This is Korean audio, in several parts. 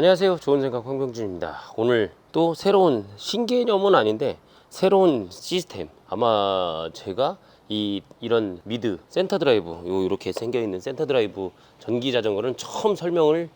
안녕하세요. 좋은 생각 황병준입니다. 오늘 또 새로운 신개념은 아닌데 새로운 시스템. 아마 제가 이 이런 미드 센터 드라이브 요 이렇게 생겨 있는 센터 드라이브 전기 자전거는 처음 설명을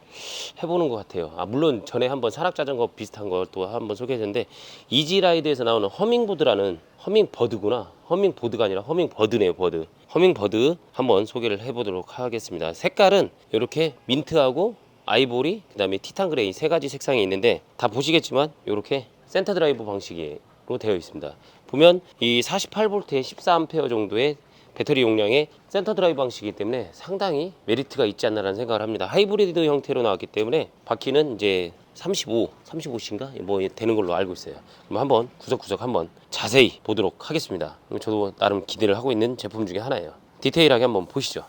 해보는 것 같아요. 아 물론 전에 한번 산악 자전거 비슷한 걸또 한번 소개했는데 이지라이드에서 나오는 허밍보드라는 허밍버드구나. 허밍보드가 아니라 허밍버드네요. 버드. 허밍버드 한번 소개를 해보도록 하겠습니다. 색깔은 이렇게 민트하고 아이보리, 그다음에 티탄 그레이 세 가지 색상이 있는데 다 보시겠지만 이렇게 센터 드라이브 방식으로 되어 있습니다. 보면 이 48V에 14A 정도의 배터리 용량의 센터 드라이브 방식이기 때문에 상당히 메리트가 있지 않나라는 생각을 합니다. 하이브리드 형태로 나왔기 때문에 바퀴는 이제 35, 35C인가 뭐 되는 걸로 알고 있어요. 그럼 한번 구석구석 한번 자세히 보도록 하겠습니다. 저도 나름 기대를 하고 있는 제품 중에 하나예요. 디테일하게 한번 보시죠.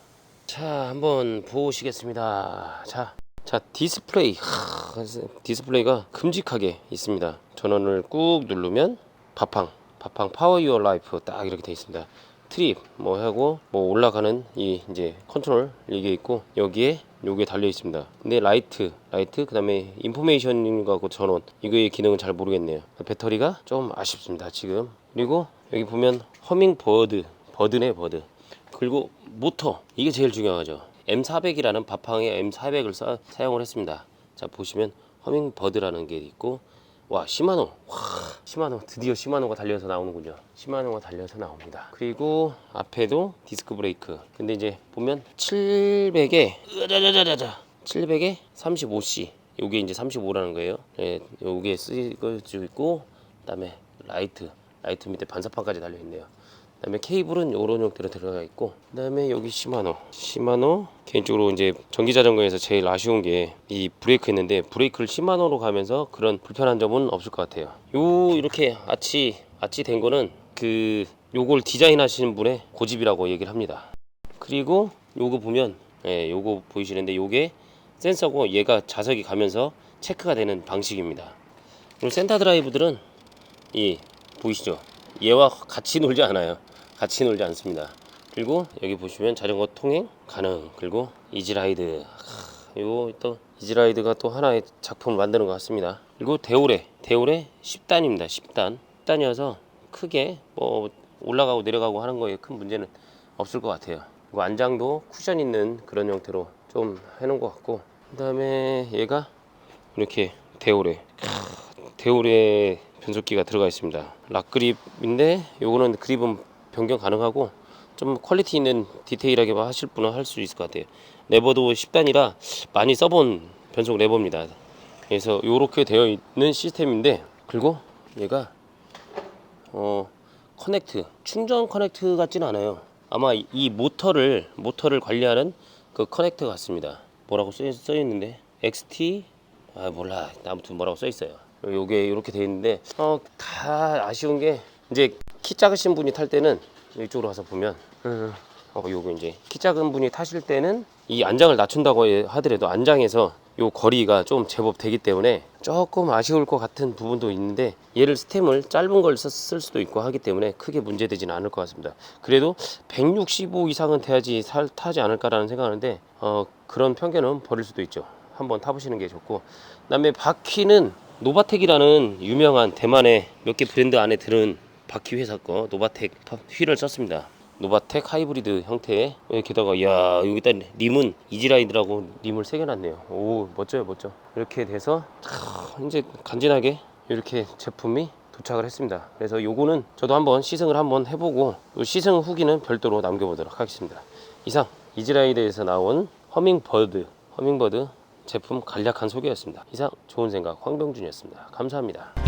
자, 한번 보시겠습니다. 자, 자 디스플레이 하, 디스플레이가 큼직하게 있습니다. 전원을 꾹 누르면 바팡 바팡 파워 유어 라이프 딱 이렇게 되어 있습니다. 트립 뭐 하고 뭐 올라가는 이 이제 컨트롤 이게 있고 여기에 요게 달려 있습니다. 근데 라이트 라이트 그 다음에 인포메이션하고 전원 이거의 기능은 잘 모르겠네요. 배터리가 좀 아쉽습니다 지금. 그리고 여기 보면 허밍 버드 버드네 버드. 그리고 모터 이게 제일 중요하죠. M400이라는 바팡의 M400을 사, 사용을 했습니다. 자 보시면 허밍버드라는 게 있고 와 시마노 와 시마노 드디어 시마노가 달려서 나오는군요. 시마노가 달려서 나옵니다. 그리고 앞에도 디스크 브레이크. 근데 이제 보면 700에 으자자자자자 700에 35C 요게 이제 35라는 거예요. 예, 요게 쓰여져 있고 그 다음에 라이트 라이트 밑에 반사판까지 달려 있네요. 그다음에 케이블은 요런 형태로 들어가 있고 그다음에 여기 시마노. 시마노 개인적으로 이제 전기 자전거에서 제일 아쉬운 게 이 브레이크 있는데 브레이크를 시마노로 가면서 그런 불편한 점은 없을 것 같아요. 요 이렇게 아치 아치 된 거는 그 요걸 디자인하시는 분의 고집이라고 얘기를 합니다. 그리고 요거 보면 예 요거 보이시는데 요게 센서고 얘가 자석이 가면서 체크가 되는 방식입니다. 센터 드라이브들은 이 보이시죠 얘와 같이 놀지 않아요 같이 놀지 않습니다. 그리고 여기 보시면 자전거 통행 가능. 그리고 이지라이드. 하, 이거 또 이지라이드가 또 하나의 작품을 만드는 것 같습니다. 그리고 대오레. 대오레 10단입니다. 10단. 10단이어서 크게 뭐 올라가고 내려가고 하는 거에 큰 문제는 없을 것 같아요. 그리고 안장도 쿠션 있는 그런 형태로 좀 해놓은 것 같고 그 다음에 얘가 이렇게 대오레 대오레 변속기가 들어가 있습니다. 락 그립인데 요거는 그립은 변경 가능하고 좀 퀄리티 있는 디테일하게 하실 분은 할 수 있을 것 같아요. 레버도 10단이라 많이 써본 변속 레버입니다. 그래서 이렇게 되어 있는 시스템인데 그리고 얘가 어 커넥트 충전 커넥트 같진 않아요. 아마 이- 이 모터를 모터를 관리하는 그 커넥터 같습니다. 뭐라고 써, 써 있는데 XT 아 몰라 아무튼 뭐라고 써 있어요. 요게 이렇게 돼 있는데 어 다 아쉬운 게 이제 키 작으신 분이 탈 때는 이쪽으로 가서 보면 음, 어 요거 이제 키 작은 분이 타실 때는 이 안장을 낮춘다고 하더라도 안장에서 요 거리가 좀 제법 되기 때문에 조금 아쉬울 것 같은 부분도 있는데 얘를 스템을 짧은 걸 쓸 수도 있고 하기 때문에 크게 문제되지는 않을 것 같습니다. 그래도 165 이상은 돼야지 살, 타지 않을까라는 생각하는데 어, 그런 편견은 버릴 수도 있죠. 한번 타보시는 게 좋고 그다음에 바퀴는 노바텍이라는 유명한 대만의 몇 개 브랜드 안에 들은 바퀴 회사 거 노바텍 휠을 썼습니다. 노바텍 하이브리드 형태의 게다가 야 여기다 림은 이지라이드라고 림을 새겨놨네요. 오 멋져요 멋져. 이렇게 돼서 캬, 이제 간지나게 이렇게 제품이 도착을 했습니다. 그래서 요거는 저도 한번 시승을 한번 해보고 요 시승 후기는 별도로 남겨보도록 하겠습니다. 이상 이지라이드에서 나온 허밍버드 허밍버드 제품 간략한 소개였습니다. 이상 좋은 생각 황병준이었습니다. 감사합니다.